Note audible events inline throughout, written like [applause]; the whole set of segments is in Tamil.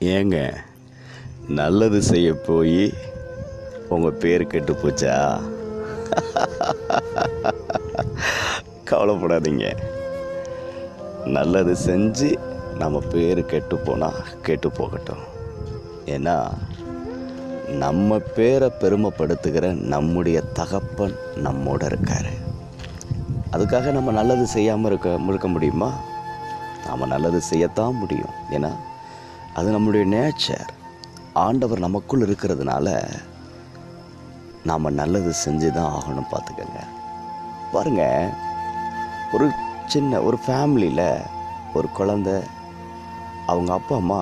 ஏங்க நல்லது செய்ய போய் உங்கள் பேர் கெட்டு போச்சா? கவலைப்படாதீங்க. நல்லது செஞ்சு நம்ம பேர் கெட்டு போனால் கெட்டு போகட்டும். ஏன்னா நம்ம பேரை பெருமைப்படுத்துகிற நம்முடைய தகப்பன் நம்மோட இருக்காரு. அதுக்காக நம்ம நல்லது செய்யாமல் இருக்க இருக்க முடியுமா? நாம் நல்லது செய்யத்தான் முடியும். ஏன்னா அது நம்முடைய நேச்சர். ஆண்டவர் நமக்குள் இருக்கிறதுனால நாம் நல்லது செஞ்சு தான் ஆகணும் பார்த்துக்கோங்க. பாருங்க ஒரு சின்ன ஒரு ஃபேமிலியில் ஒரு குழந்த அவங்க அப்பா அம்மா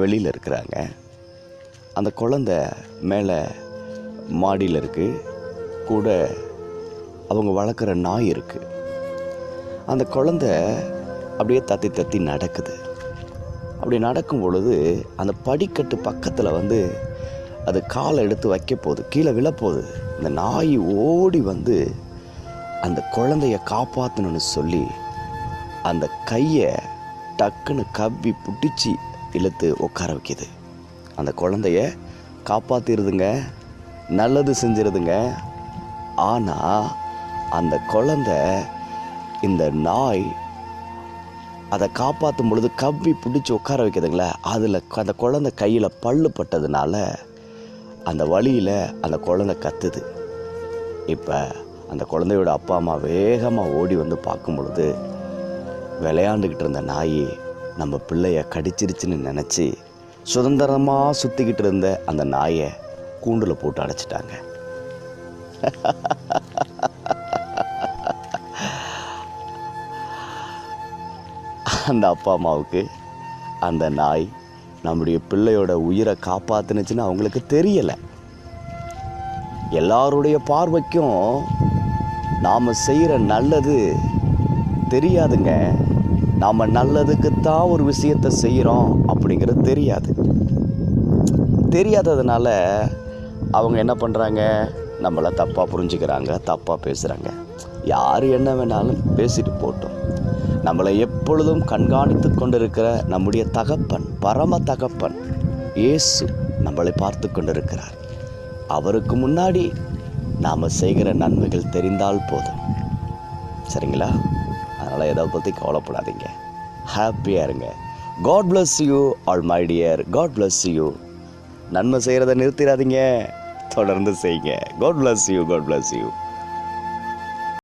வெளியில் இருக்கிறாங்க. அந்த குழந்த மேலே மாடியில் இருக்குது கூட அவங்க வளர்க்குற நாய் இருக்குது அந்த குழந்த அப்படியே தத்தி தத்தி நடக்குது. அப்படி நடக்கும் பொழுது அந்த படிக்கட்டு பக்கத்தில் வந்து அது காலை எடுத்து வைக்க போகுது. கீழே விழப்போகுது. இந்த நாய் ஓடி வந்து அந்த குழந்தைய காப்பாற்றணும்னு சொல்லி அந்த கையை டக்குன்னு கவ்வி பிடிச்சி இழுத்து உட்கார வைக்கிது. அந்த குழந்தைய காப்பாற்றிடுதுங்க நல்லது செஞ்சிருதுங்க. ஆனால் அந்த குழந்தை இந்த நாய் அதை காப்பாற்றும் பொழுது கவ்வி பிடிச்சி உட்கார வைக்குதுங்களே அதில் அந்த குழந்தை கையில் பல்லு பட்டதுனால அந்த வழியில் அந்த குழந்தை கத்துது. இப்போ அந்த குழந்தையோட அப்பா அம்மா வேகமாக ஓடி வந்து பார்க்கும் பொழுது விளையாண்டுக்கிட்டு இருந்த நாய் நம்ம பிள்ளைய கடிச்சிருச்சுன்னு நினச்சி சுதந்திரமாக சுற்றிக்கிட்டு இருந்த அந்த நாயை கூண்டில் போட்டு அடைச்சிட்டாங்க. [laughs] அந்த அப்பா அம்மாவுக்கு அந்த நாய் நம்முடைய பிள்ளையோட உயிரை காப்பாத்துனுச்சுன்னு அவங்களுக்கு தெரியலை. எல்லாருடைய பார்வைக்கும் நாம் செய்கிற நல்லது தெரியாதுங்க. நாம் நல்லதுக்குத்தான் ஒரு விஷயத்தை செய்கிறோம் அப்படிங்கிறது தெரியாது. தெரியாததுனால அவங்க என்ன பண்ணுறாங்க நம்மளை தப்பாக புரிஞ்சுக்கிறாங்க தப்பாக பேசுகிறாங்க யார் என்ன வேணாலும் பேசிட்டு போட்டோம். நம்மளை எப்பொழுதும் கண்காணித்து கொண்டிருக்கிற நம்முடைய தகப்பன் பரம தகப்பன் இயேசு நம்மளை பார்த்து கொண்டிருக்கிறார். அவருக்கு முன்னாடி நாம் செய்கிற நன்மைகள் தெரிந்தால் போதும். சரிங்களா? அதனால் எதை பற்றி கவலைப்படாதீங்க. ஹாப்பியாக இருங்க. God bless you all my dear God bless you நன்மை செய்கிறத நிறுத்திடாதீங்க. தொடர்ந்து செய்யுங்க. God bless you God bless you